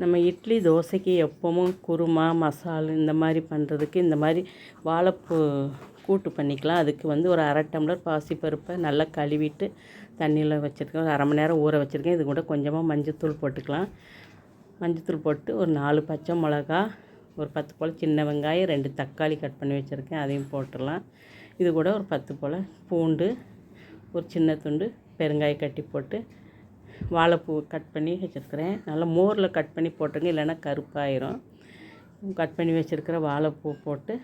நம்ம இட்லி தோசைக்கு எப்பவும் குருமா மசால் இந்த மாதிரி பண்ணுறதுக்கு இந்த மாதிரி வாழைப்பூ கூட்டு பண்ணிக்கலாம். அதுக்கு வந்து ஒரு அரை டம்ளர் பாசிப்பருப்பை நல்லா கழுவிட்டு தண்ணியில் வச்சுருக்கேன். ஒரு அரை மணி நேரம் ஊற வச்சுருக்கேன். இது கூட கொஞ்சமாக மஞ்சத்தூள் போட்டுக்கலாம். மஞ்சத்தூள் போட்டு ஒரு நாலு பச்சை மிளகா ஒரு பத்து போல் சின்ன வெங்காயம் ரெண்டு தக்காளி கட் பண்ணி வச்சுருக்கேன். அதையும் போட்டுடலாம். இது கூட ஒரு பத்து போல் பூண்டு ஒரு சின்ன துண்டு பெருங்காய கட்டி போட்டு வாழைப்பூ கட் பண்ணி வச்சுருக்கிறேன். நல்லா மோரில் கட் பண்ணி போட்டுருங்க இல்லைன்னா கருப்பாயிரும். கட் பண்ணி வச்சுருக்கிற வாழைப்பூ போட்டு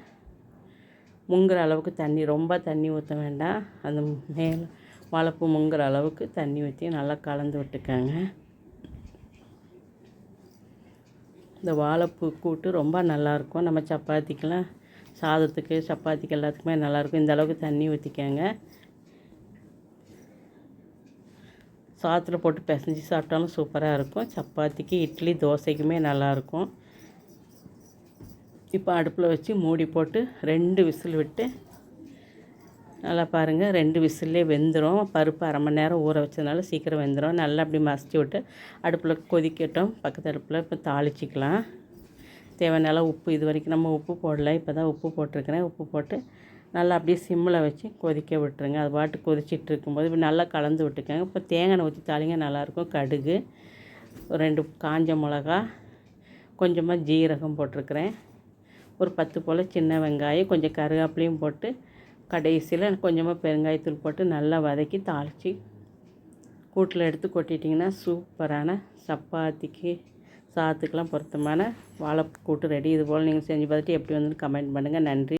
முங்குற அளவுக்கு தண்ணி ரொம்ப தண்ணி ஊற்ற வேண்டாம். அந்த மேலே வாழைப்பூ முங்குற அளவுக்கு தண்ணி ஊற்றி நல்லா கலந்து விட்டுக்கோங்க. இந்த வாழைப்பூ கூட்டு ரொம்ப நல்லாயிருக்கும். நம்ம சப்பாத்திக்கெலாம் சாதத்துக்கு சப்பாத்திக்கு எல்லாத்துக்குமே நல்லாயிருக்கும். இந்த அளவுக்கு தண்ணி ஊற்றிக்கோங்க சாதத்தில் போட்டு பிசைஞ்சு சாப்பிட்டாலும் சூப்பராக இருக்கும். சப்பாத்திக்கு இட்லி தோசைக்குமே நல்லாயிருக்கும். இப்போ அடுப்பில் வச்சு மூடி போட்டு ரெண்டு விசில் விட்டு நல்லா பாருங்கள் ரெண்டு விசில்லே வெந்துடும் பருப்பு அரை மணி நேரம் ஊற வச்சதுனால சீக்கிரம் வெந்துடும் நல்லா அப்படி மசிச்சு விட்டு அடுப்பில் கொதிக்கட்டும். பக்கத்து அடுப்பில் இப்போ தாளிச்சிக்கலாம். தேவையான உப்பு இது வரைக்கும் நம்ம உப்பு போடல இப்போ தான் உப்பு போட்டிருக்கிறேன். உப்பு போட்டு நல்லா அப்படியே சிம்மில் வச்சு கொதிக்க விட்டுருங்க. அது பாட்டு கொதிச்சிட்டு இருக்கும்போது இப்போ நல்லா கலந்து விட்டுக்கோங்க. இப்போ தேங்காய் ஊற்றி தாளிங்க நல்லாயிருக்கும். கடுகு ஒரு ரெண்டு காஞ்ச மிளகா கொஞ்சமாக ஜீரகம் போட்டிருக்கிறேன். ஒரு பத்து போல் சின்ன வெங்காயம் கொஞ்சம் கருவேப்பிலையும் போட்டு கடைசியில் கொஞ்சமாக பெருங்காயத்தூள் போட்டு நல்லா வதக்கி தாளித்து கூட்டில் எடுத்து கொட்டிட்டிங்கன்னா சூப்பரான சப்பாத்திக்கு சாத்துக்கெலாம் பொருத்தமான வாழைக்கூட்டு ரெடி. இது போல் நீங்கள் செஞ்சு பார்த்துட்டு எப்படி வந்து கமெண்ட் பண்ணுங்கள் நன்றி.